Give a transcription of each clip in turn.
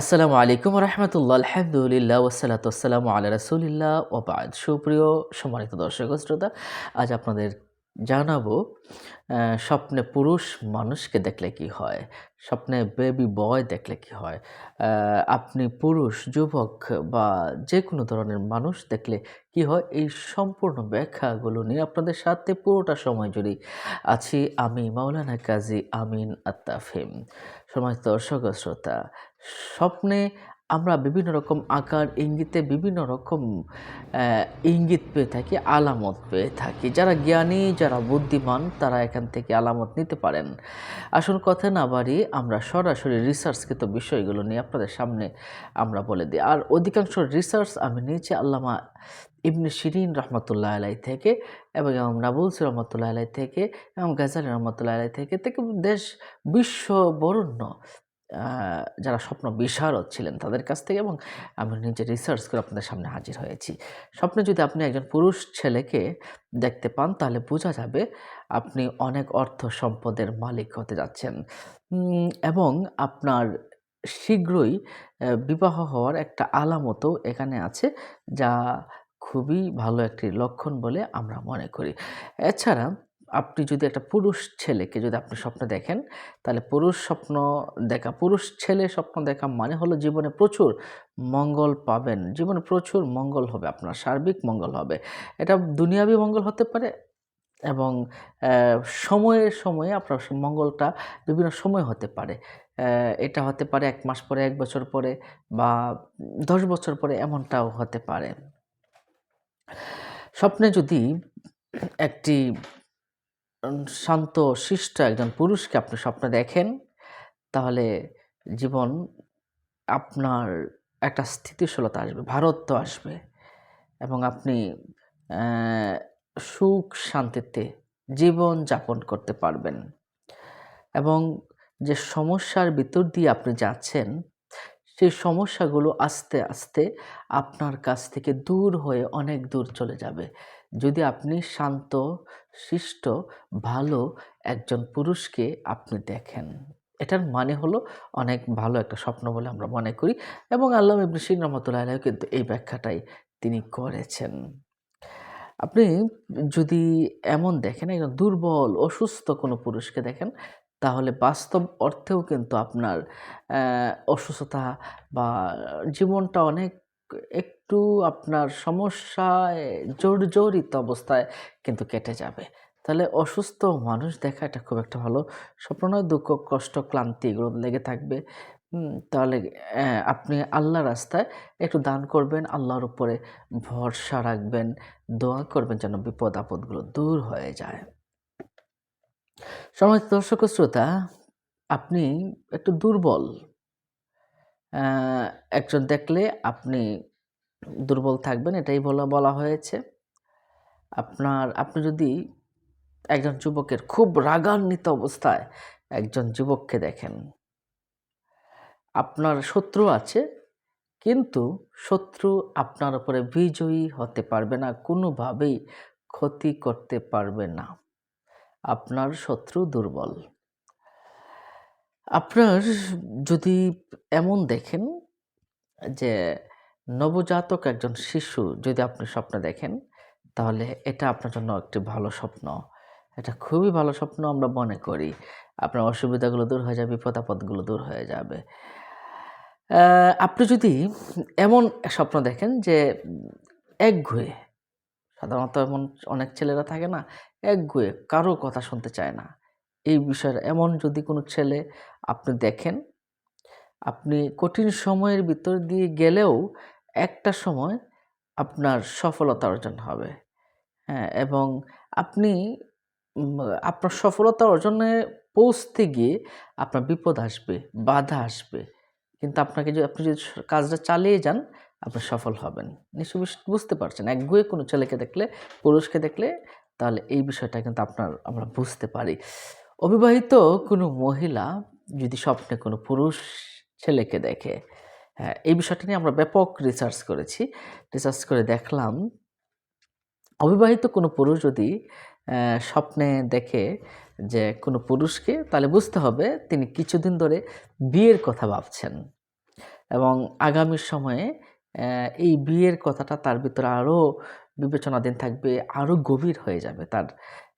আসসালামু আলাইকুম রহমতুল্লাহ, আলহামদুলিল্লাহ ওসালাত আসসালামু আল্লাহ রসুলিল্লাহ ওবাদ সুপ্রিয় সম্মানিত দর্শক শ্রোতা, আজ আপনাদের জানাব স্বপ্নে পুরুষ মানুষকে দেখলে কি হয়? স্বপ্নে বেবি বয় দেখলে কি হয়? আপনি পুরুষ, যুবক বা যে কোনো ধরনের মানুষ দেখলে কি হয়? এই সম্পূর্ণ ব্যাখ্যাগুলো নিয়ে আপনাদের সাথে পুরোটা সময় জুড়ে আছি আমি মাওলানা কাজী আমিন আত্তাফিম। সম্মানিত দর্শক শ্রোতা, স্বপ্নে আমরা বিভিন্ন রকম আকার, ইঙ্গিতে বিভিন্ন রকম ইঙ্গিত পেয়ে থাকি, আলামত পেয়ে থাকি। যারা জ্ঞানী, যারা বুদ্ধিমান, তারা এখান থেকে আলামত নিতে পারেন। আসল কথা না বাড়ি আমরা সরাসরি রিসার্চকৃত বিষয়গুলো নিয়ে আপনাদের সামনে আমরা বলে দিই। আর অধিকাংশ রিসার্চ আমি নিয়েছি আল্লামা ইবনে শিরিন রহমতুল্লাহ আলাই থেকে এবং ইমাম নাবুলসি রহমতুল্লাহ আলাই থেকে এবং গাজালি রহমতুল্লাহ আলাই থেকে থেকে দেশ বিশ্ব বরণ্য যারা স্বপ্ন বিশারদ ছিলেন তাদের কাছ থেকে এবং আমি নিজে রিসার্চ করে আপনাদের সামনে হাজির হয়েছি। স্বপ্নে যদি আপনি একজন পুরুষ ছেলেকে দেখতে পান, তাহলে বোঝা যাবে আপনি অনেক অর্থ সম্পদের মালিক হতে যাচ্ছেন। এবং আপনার শীঘ্রই বিবাহ হওয়ার একটা আলামতও এখানে আছে, যা খুবই ভালো একটি লক্ষণ বলে আমরা মনে করি। এছাড়া আপনি যদি একটা পুরুষ ছেলেকে যদি আপনি স্বপ্ন দেখেন, তাহলে পুরুষ স্বপ্ন দেখা, পুরুষ ছেলে স্বপ্ন দেখা মানে হলো জীবনে প্রচুর মঙ্গল পাবেন। জীবনে প্রচুর মঙ্গল হবে, আপনার সার্বিক মঙ্গল হবে। এটা দুনিয়াবি মঙ্গল হতে পারে এবং সময়ে সময়ে আপনার মঙ্গলটা বিভিন্ন সময় হতে পারে। এটা হতে পারে এক মাস পরে, এক বছর পরে বা দশ বছর পরে এমনটাও হতে পারে। স্বপ্নে যদি একটি শান্ত, শিষ্ট একজন পুরুষকে আপনি স্বপ্নে দেখেন, তাহলে জীবন আপনার একটা স্থিতিশীলতা আসবে, ভারত্ব আসবে এবং আপনি সুখ শান্তিতে জীবন যাপন করতে পারবেন। এবং যে সমস্যার ভিতর দিয়ে আপনি যাচ্ছেন সেই সমস্যাগুলো আস্তে আস্তে আপনার কাছ থেকে দূর হয়ে অনেক দূর চলে যাবে। যদি আপনি শান্ত, শিষ্ট, ভালো একজন পুরুষকে আপনি দেখেন, এটার মানে হলো অনেক ভালো একটা স্বপ্ন বলে আমরা মনে করি এবং আল্লাহ ইবনে সিন রহমতুল্লাহ কিন্তু এই ব্যাখ্যাটাই তিনি করেছেন। আপনি যদি এমন দেখেন, একজন দুর্বল, অসুস্থ কোনো পুরুষকে দেখেন তাহলে বাস্তব অর্থেও কিন্তু আপনার অসুস্থতা বা জীবনটা অনেক একটু আপনার সমস্যায় জর্জরিত অবস্থায় কিন্তু কেটে যাবে। তাহলে অসুস্থ মানুষ দেখা এটা খুব একটা ভালো স্বপ্ন দুঃখ, কষ্ট, ক্লান্তি এগুলো লেগে থাকবে। তাহলে আপনি আল্লাহ রাস্তায় একটু দান করবেন, আল্লাহর উপরে ভরসা রাখবেন, দোয়া করবেন যেন বিপদ আপদগুলো দূর হয়ে যায়। সময় দর্শক শ্রোতা, আপনি একটু দুর্বল। একজন দেখলে আপনি দুর্বল থাকবেন, এটাই বলা বলা হয়েছে। আপনার, আপনি যদি একজন যুবকের খুব রাগান্বিত অবস্থায় একজন যুবককে দেখেন, আপনার শত্রু আছে, কিন্তু শত্রু আপনার উপরে বিজয়ী হতে পারবে না, কোনোভাবেই ক্ষতি করতে পারবে না। আপনার শত্রু দুর্বল। আপনার যদি এমন দেখেন যে নবজাতক একজন শিশু যদি আপনি স্বপ্নে দেখেন, তাহলে এটা আপনার জন্য একটি ভালো স্বপ্ন। এটা খুবই ভালো স্বপ্ন আমরা মনে করি। আপনার অসুবিধাগুলো দূর হয়ে যাবে বিপদ আপদগুলো দূর হয়ে যাবে। আপনি যদি এমন স্বপ্ন দেখেন যে একঘুয়ে সাধারণত এমন অনেক ছেলেরা থাকে না একগুয়ে কারও কথা শুনতে চায় না। এই বিষয়ে এমন যদি কোনো ছেলে আপনি দেখেন, আপনি কঠিন সময়ের ভিতর দিয়ে গেলেও একটা সময় আপনার সফলতা অর্জন হবে। হ্যাঁ এবং আপনি আপনার সফলতা অর্জনে পৌঁছতে গিয়ে আপনার বিপদ আসবে, বাধা আসবে। কিন্তু আপনাকে যদি, আপনি যদি কাজটা চালিয়ে যান আপনি সফল হবেন। নিশ্চয়ই বুঝ- বুঝতে পারছেন, একগুয়ে কোনো ছেলেকে দেখলে, পুরুষকে দেখলে, তাহলে এই বিষয়টা কিন্তু আপনার, আমরা বুঝতে পারি। অবিবাহিত কোনো মহিলা যদি স্বপ্নে কোনো পুরুষ ছেলেকে দেখে হ্যাঁ এই বিষয়টা নিয়ে আমরা ব্যাপক রিসার্চ করেছি। রিসার্চ করে দেখলাম, অবিবাহিত কোনো পুরুষ যদি স্বপ্নে দেখে যে কোনো পুরুষকে, তাহলে বুঝতে হবে তিনি কিছুদিন ধরে বিয়ের কথা ভাবছেন। এবং আগামী সময়ে এই বিয়ের কথাটা তার ভিতরে আরও বিবেচনাধীন থাকবে আরও গভীর হয়ে যাবে তার।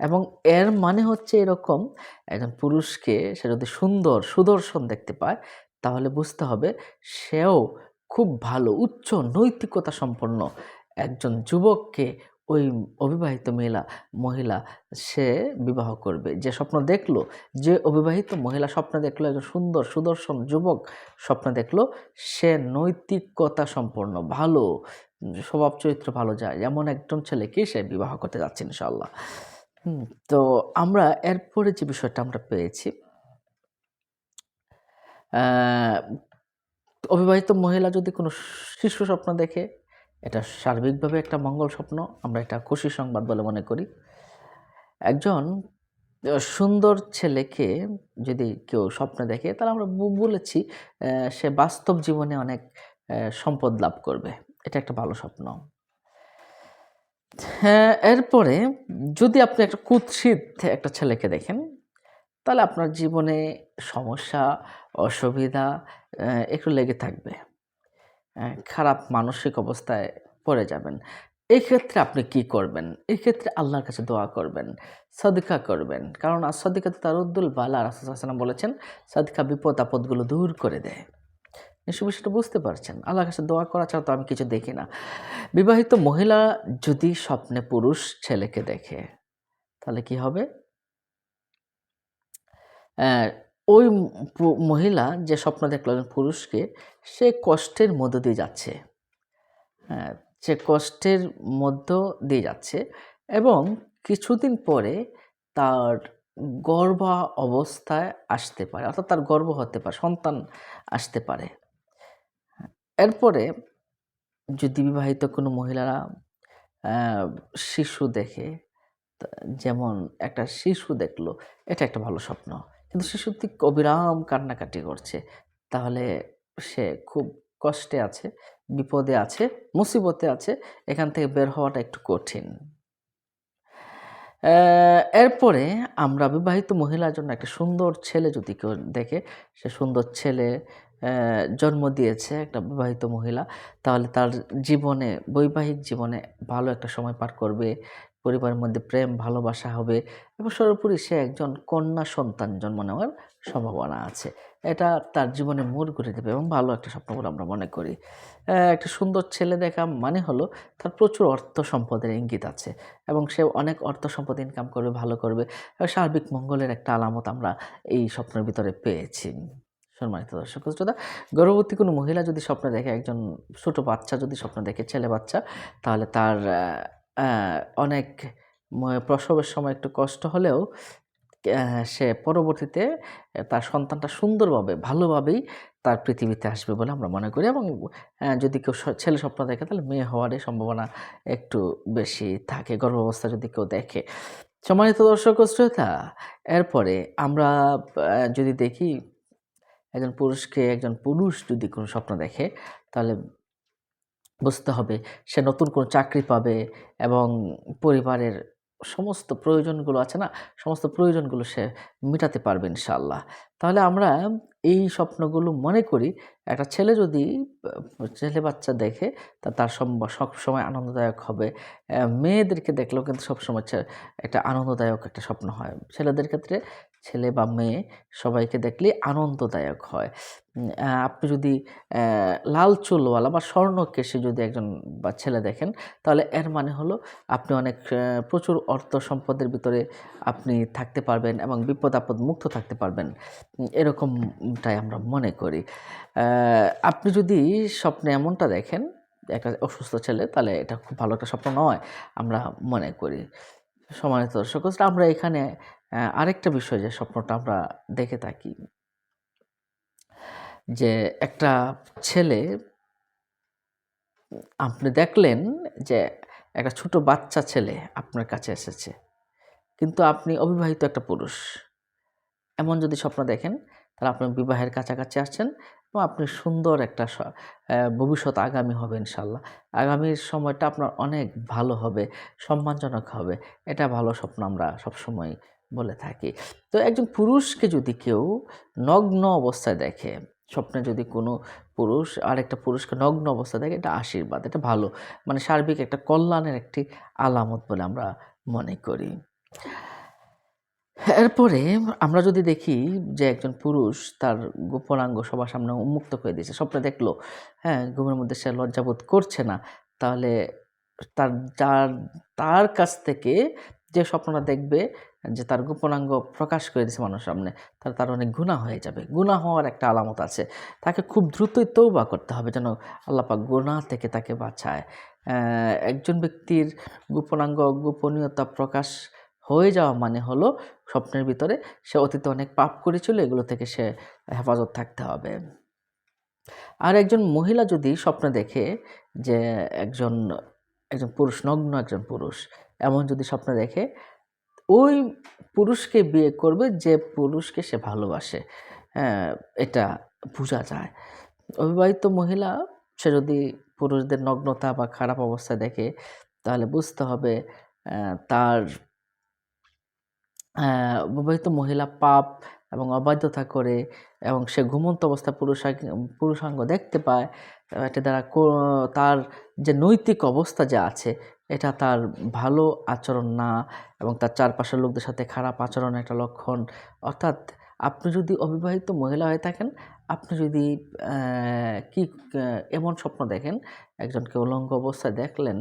এবং এর মানে হচ্ছে এরকম, একজন পুরুষকে সে যদি সুন্দর সুদর্শন দেখতে পায়, তাহলে বুঝতে হবে সেও খুব ভালো, উচ্চ নৈতিকতা সম্পন্ন একজন যুবককে ওই অবিবাহিত মহিলা মহিলা সে বিবাহ করবে। যে স্বপ্ন দেখল, যে অবিবাহিত মহিলা স্বপ্ন দেখল, একজন সুন্দর, সুদর্শন যুবক স্বপ্ন দেখল, সে নৈতিকতা সম্পন্ন, ভালো স্বভাব চরিত্র ভালো যায়। এমন একজন ছেলেকে সে বিবাহ করতে যাচ্ছে ইনশাল্লাহ তো আমরা এরপরে যে বিষয়টা আমরা পেয়েছি অবিবাহিত মহিলা যদি কোনো শিশু স্বপ্ন দেখে এটা সার্বিকভাবে একটা মঙ্গল স্বপ্ন, আমরা এটা খুশি সংবাদ বলে মনে করি। একজন সুন্দর ছেলেকে যদি কেউ স্বপ্নে দেখে, তাহলে আমরা বলেছি সে বাস্তব জীবনে অনেক সম্পদ লাভ করবে। এটা একটা ভালো স্বপ্ন। হ্যাঁ এরপরে যদি আপনি একটা কুৎসিত একটা ছেলেকে দেখেন, তাহলে আপনার জীবনে সমস্যা, অসুবিধা একটু লেগে থাকবে। খারাপ মানসিক অবস্থায় পড়ে যাবেন। এই ক্ষেত্রে আপনি কি করবেন? এই ক্ষেত্রে আল্লাহর কাছে দোয়া করবেন, সদিকা করবেন। কারণ আর সদিকা তো তার উদ্দুল বালা। রাসুসাল্লাম বলেছেন, সদিকা বিপদ আপদগুলো দূর করে দেয়। নিশ্চয় বিষয়টা বুঝতে পারছেন। আল্লাহর কাছে দোয়া করা ছাড়া তো আমি কিছু দেখি না। বিবাহিত মহিলা যদি স্বপ্নে পুরুষ ছেলেকে দেখে, তাহলে কি হবে? ওই মহিলা যে স্বপ্ন দেখল পুরুষকে, সে কষ্টের মধ্য দিয়ে যাচ্ছে। হ্যাঁ সে কষ্টের মধ্য দিয়ে যাচ্ছে এবং কিছুদিন পরে তার গর্ভা অবস্থায় আসতে পারে, অর্থাৎ তার গর্ভ হতে পারে, সন্তান আসতে পারে। এরপরে যদি বিবাহিত কোনো মহিলারা শিশু দেখে যেমন একটা শিশু দেখল, এটা একটা ভালো স্বপ্ন। কিন্তু শিশুটি অবিরাম কান্নাকাটি করছে। তাহলে সে খুব কষ্টে আছে, বিপদে আছে, মুসিবতে আছে, এখান থেকে বের হওয়াটা একটু কঠিন। এরপরে আমরা বিবাহিত মহিলার জন্য একটা সুন্দর ছেলে যদি কেউ দেখে, সে সুন্দর ছেলে জন্ম দিয়েছে একটা বিবাহিত মহিলা, তাহলে তার জীবনে, বৈবাহিক জীবনে ভালো একটা সময় পার করবে। পরিবারের মধ্যে প্রেম, ভালোবাসা হবে এবং সর্বোপরি সে একজন কন্যা সন্তান জন্ম নেওয়ার সম্ভাবনা আছে। এটা তার জীবনে মোড় ঘুরে দেবে এবং ভালো একটা স্বপ্ন বলে আমরা মনে করি। একটা সুন্দর ছেলে দেখা মানে হলো তার প্রচুর অর্থ সম্পদের ইঙ্গিত আছে এবং সে অনেক অর্থ সম্পদ ইনকাম করবে, ভালো করবে। সার্বিক মঙ্গলের একটা আলামত আমরা এই স্বপ্নের ভিতরে পেয়েছি। সম্মানিত দর্শক শ্রোতা, গর্ভবতী কোনো মহিলা যদি স্বপ্ন দেখে, একজন ছোট বাচ্চা যদি স্বপ্ন দেখে, ছেলে বাচ্চা, তাহলে তার অনেক প্রসবের সময় একটু কষ্ট হলেও সে পরবর্তীতে তার সন্তানটা সুন্দরভাবে, ভালোভাবেই তার পৃথিবীতে আসবে বলে আমরা মনে করি এবং যদি কেউ ছেলে স্বপ্ন দেখে তাহলে মেয়ে হওয়ারই সম্ভাবনা একটু বেশি থাকে, গর্ভাবস্থা যদি কেউ দেখে। সম্মানিত দর্শক শ্রোতা, এরপরে আমরা যদি দেখি একজন পুরুষকে একজন পুরুষ যদি কোনো স্বপ্ন দেখে, তাহলে বুঝতে হবে। সে নতুন কোনো চাকরি পাবে এবং পরিবারের সমস্ত প্রয়োজনগুলো আছে না, সমস্ত প্রয়োজনগুলো সে মেটাতে পারবে ইনশাল্লাহ তাহলে আমরা এই স্বপ্নগুলো মনে করি, একটা ছেলে যদি ছেলে বাচ্চা দেখে, তা তার সব- সময় আনন্দদায়ক হবে। মেয়েদেরকে দেখলেও কিন্তু সবসময় একটা আনন্দদায়ক একটা স্বপ্ন হয়। ছেলেদের ক্ষেত্রে ছেলে বা মেয়ে সবাইকে দেখলে আনন্দদায়ক হয়। আপনি যদি লাল চুলওয়ালা বা স্বর্ণকেশে যদি একজন বা ছেলে দেখেন, তাহলে এর মানে হলো আপনি অনেক প্রচুর অর্থ সম্পদের ভিতরে আপনি থাকতে পারবেন এবং বিপদ আপদ মুক্ত থাকতে পারবেন। এরকমটাই আমরা মনে করি। আপনি যদি স্বপ্নে এমনটা দেখেন, একটা অসুস্থ ছেলে, তাহলে এটা খুব ভালো একটা স্বপ্ন নয়, আমরা মনে করি। সম্মানিত দর্শক শ্রোতা, আমরা এখানে আরেকটা বিষয় যে স্বপ্নটা আমরা দেখে থাকি। যে একটা ছেলে আপনি দেখলেন যে একটা ছোট বাচ্চা ছেলে আপনার কাছে এসেছে। কিন্তু আপনি অবিবাহিত একটা পুরুষ। এমন যদি স্বপ্ন দেখেন তাহলে আপনি বিবাহের কাছাকাছি আসছেন এবং আপনি সুন্দর একটা ভবিষ্যৎ আগামী হবে ইনশাল্লাহ। আগামীর সময়টা আপনার অনেক ভালো হবে, সম্মানজনক হবে। এটা ভালো স্বপ্ন আমরা সবসময় বলে থাকি। তো একজন পুরুষকে যদি কেউ নগ্ন অবস্থায় দেখে, স্বপ্নে যদি কোনো পুরুষ, আরেকটা পুরুষকে নগ্ন অবস্থা দেখে, এটা আশীর্বাদ, এটা ভালো। মানে সার্বিক একটা কল্যাণের একটি আলামত বলে আমরা মনে করি। এরপরে আমরা যদি দেখি যে একজন পুরুষ তার গোপনাঙ্গ সবার সামনে উন্মুক্ত করে দিয়েছে, স্বপ্নে দেখল হ্যাঁ ঘুমের মধ্যে সে লজ্জাবোধ করছে না, তাহলে তার যার তার কাছ থেকে যে স্বপ্নটা দেখবে, যে তার গোপনাঙ্গ প্রকাশ করে দিয়েছে মানুষের সামনে তার তার অনেক গুণা হয়ে যাবে। গুণা হওয়ার একটা আলামত আছে। তাকে খুব দ্রুতই তৌবা করতে হবে যেন আল্লাপাক গুণা থেকে তাকে বাঁচায়। একজন ব্যক্তির গোপনাঙ্গ গোপনীয়তা প্রকাশ হয়ে যাওয়া মানে হলো স্বপ্নের ভিতরে সে অতীতে অনেক পাপ করেছিল, এগুলো থেকে সে হেফাজত থাকতে হবে। আর একজন মহিলা যদি স্বপ্ন দেখে যে একজন একজন পুরুষ, নগ্ন একজন পুরুষ, এমন যদি স্বপ্ন দেখে, ওই পুরুষকে বিয়ে করবে যে পুরুষকে সে ভালোবাসে। হ্যাঁ এটা বোঝা যায়। অবিবাহিত মহিলা, সে যদি পুরুষদের নগ্নতা বা খারাপ অবস্থা দেখে, তাহলে বুঝতে হবে তার আহ, বিবাহিত মহিলা পাপ এবং অবাধ্যতা করে এবং সে ঘুমন্ত অবস্থা পুরুষাঙ্গ পুরুষাঙ্গ দেখতে পায় এটা দ্বারা তার যে নৈতিক অবস্থা যা আছে এটা তার ভালো আচরণ না এবং তার চারপাশের লোকদের সাথে খারাপ আচরণ একটা লক্ষণ। অর্থাৎ আপনি যদি অবিবাহিত মহিলা হয়ে থাকেন আপনি যদি কি এমন স্বপ্ন দেখেন একজনকে উলঙ্গ অবস্থায় দেখলেন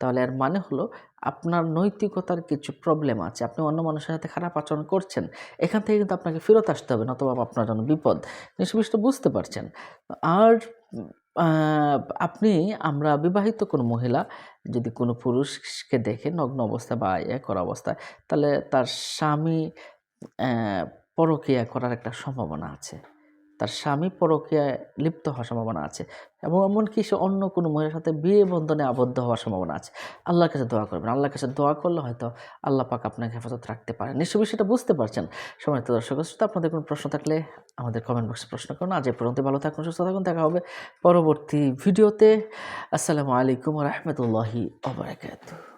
তাহলে এর মানে হলো আপনার নৈতিকতার কিছু প্রবলেম আছে। আপনি অন্য মানুষের সাথে খারাপ আচরণ করছেন, এখান থেকে কিন্তু আপনাকে ফেরত আসতে হবে, নতুবা আপনার জন্য বিপদ। নিশ্চয় বুঝতে পারছেন। আর আপনি, আমরা বিবাহিত কোনো মহিলা, যদি কোনো পুরুষকে দেখে নগ্ন অবস্থা বা ইয়ে করা অবস্থায়, তাহলে তার স্বামী পরকীয়া করার একটা সম্ভাবনা আছে। তার স্বামী পরকীয়ায় লিপ্ত হওয়ার সম্ভাবনা আছে এবং এমনকি সে অন্য কোনো মহিলার সাথে বিয়ে বন্ধনে আবদ্ধ হওয়ার সম্ভাবনা আছে। আল্লাহর কাছে দোয়া করবেন। আল্লাহর কাছে দোয়া করলে হয়তো আল্লাহ পাক আপনাকে হেফাজত রাখতে পারেন। নিশ্চয়ই সেটা বুঝতে পারছেন। সময় দর্শক শ্রোতা, আপনাদের কোনো প্রশ্ন থাকলে আমাদের কমেন্ট বক্সে প্রশ্ন করুন। আজ এ পর্যন্ত ভালো থাকুন সুস্থ থাকুন। দেখা হবে পরবর্তী ভিডিওতে। আসসালামু আলাইকুম রহমতুল্লাহি ওবরাকাতুহ